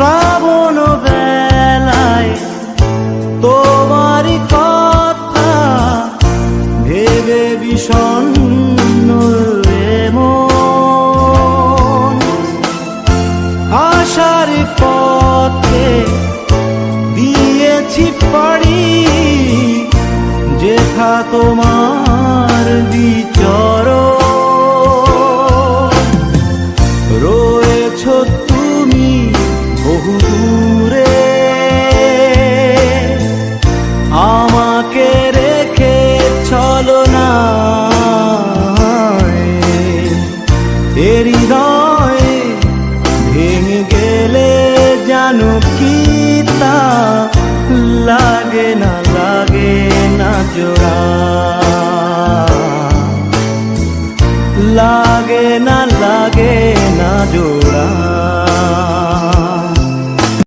শ্রাবণ বেলায় তোমারই কথা ভেবে এমন আশার পথে দিয়েছি পাড়ি যেথা তোমার গেলে জানো কি তা? লাগে না লাগে না জোড়া। লাগে না লাগে